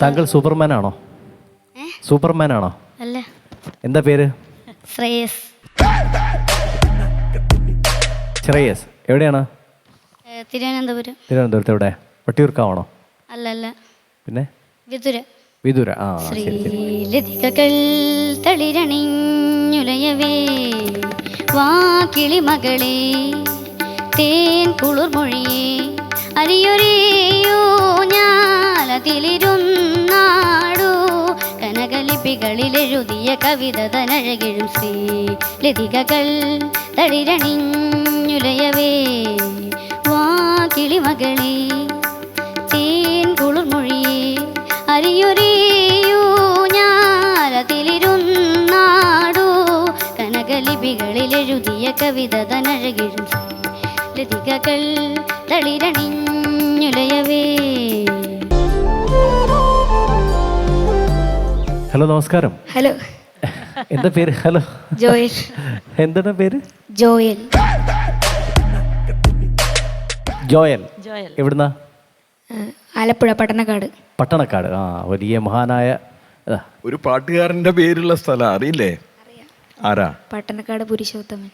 താങ്കൾ സൂപ്പർമാൻ ആണോ സൂപ്പർമാൻ ആണോ അല്ല. എന്താ പേര്? ശ്രേയസ്. ശ്രേയസ്. എവിടെയാണ്? തിരുവനന്തപുരം. തിരുവനന്തപുരത്ത് എവിടെ? വട്ടിയൂർക്കാവാണോ? അല്ല അല്ല. പിന്നെ? വിതുര. വിദുര ആ ശരി ശരി. ശ്രീലതികകൾ തളിരണിഞ്ഞുലയവേ വാ കിളിമകളെ തേൻ കുളിർമൊഴിയേ അരിയൊരേയോ ഞാലതിലിരുന്നാടോ കനകലിപികളിലെഴുതിയ കവിത തനഴകിഴും ശ്രീ ലതികകൾ തളിരണിഞ്ഞുലയവേ. വാ കിളിമകളെ തേൻ കുളിർമൊഴിയേ. അരിയൊരിയൂ ഞാലതിലിരുന്നാടോ കനകലിപികളിലെഴുതിയ കവിത തനഴകിഴും ലതികകൾ തളിരണിഞ്ഞുലയവേ. ഹലോ നമസ്കാരം. ഹലോ. എന്താ പേര്? ഹലോ. ജോയൽ. എന്താണ് പേര്? ജോയൽ. ജോയൽ. എവിടുന്നാ? ആലപ്പുഴ പട്ടണക്കാട്. പട്ടണക്കാട്. ആ വലിയ മഹാനായ ഒരു പാട്ടുകാരന്റെ പേരുള്ള സ്ഥലം അറിയില്ലേ? ആരാ? പട്ടണക്കാട് പുരുഷോത്തമൻ.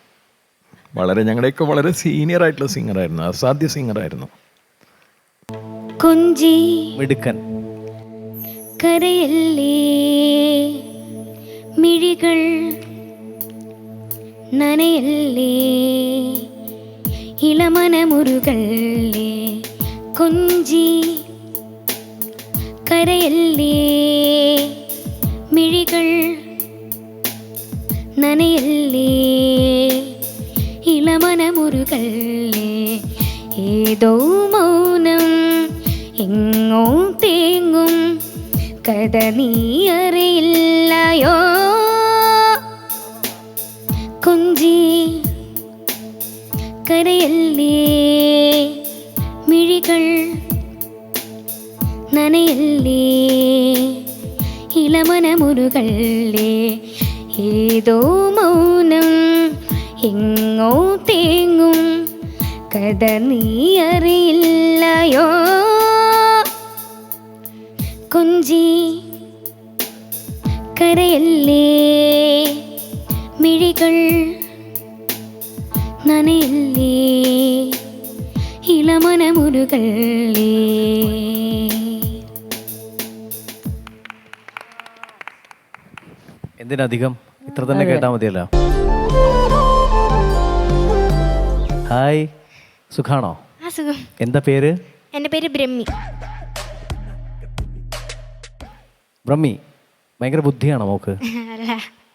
വളരെ ഞങ്ങളുടെയൊക്കെ വളരെ സീനിയർ ആയിട്ടുള്ള സിംഗർ ആയിരുന്നു അസാധ്യ സിംഗർ ആയിരുന്നു കുഞ്ചി. മിടുക്കൻ. കരയല്ലേ? മിഴികൾ നനയല്ലേ? ഇളമനമുരുകല്ലേ കൊഞ്ചി കരയല്ലേ? മിഴികൾ നനയല്ലേ? ഇളമനമുരുകല്ലേ ഏതോ മൗനം എങ്ങോ തേങ്ങും കഥ നീ അറിയില്ലയോ കൊഞ്ചി കരയല്ലേ? മിഴികൾ നനയല്ലേ? ഇളമനമുരുകല്ലേ? ഏതോ മൗനം എങ്ങോ തേങ്ങും കഥ നീ അറിയില്ലയോ കൊഞ്ചി കരയല്ലേ? മിഴികൾ നനയല്ലേ? ഇളമനമുരുകളേ എന്തിനധികം? ഇത്ര തന്നെ കേട്ടാൽ മതിയല്ലോ. ഹായ്. സുഖാണോ? ആ സുഖം. എന്താ പേര്? എന്റെ പേര് ബ്രഹ്മി. ബ്രഹ്മി ഭയങ്കര ബുദ്ധിയാണോ മോക്ക്?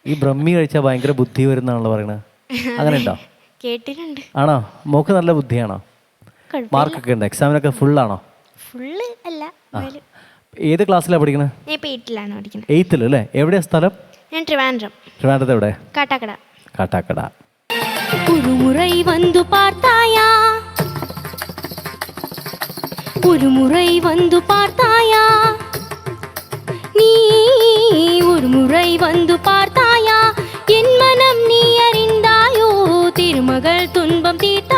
ഈ ബ്രഹ്മി കഴിച്ചാൽ ഭയങ്കര ബുദ്ധി വരുന്നാണല്ലോ പറയണത് അങ്ങനെ ഉണ്ടോ കേട്ടിട്ടുണ്ട്. ആണോ? മോക്ക് നല്ല ബുദ്ധിയാണോ? മാർക്കൊക്കെ ഉണ്ട്. എക്സാമിനൊക്കെ ഫുൾ ആണോ ഫുള്ള് അല്ല ഏത് ക്ലാസ്സിലാണ് പഠിക്കണത് ഞാൻ ഇപ്പോൾ എയ്റ്റിലാണ് പഠിക്കുന്നത് എയ്ത്തിൽ അല്ലേ? എവിടെയാ സ്ഥലം? ഞാൻ ട്രിവാൻഡ്രം. ട്രിവാൻഡ്രത്ത് എവിടെ? കാട്ടാക്കട. കാട്ടാക്കട. ഒരു മുറൈ വന്നു പാർത്തായാ. ഒരു മുറൈ വന്നു പാർത്തായാ. நீ ஒரு முறை வந்து பார்த்தாயா? என் மனம் நீ அறிந்தாயோ? திருமகள் துன்பம் தீர்த்தாயா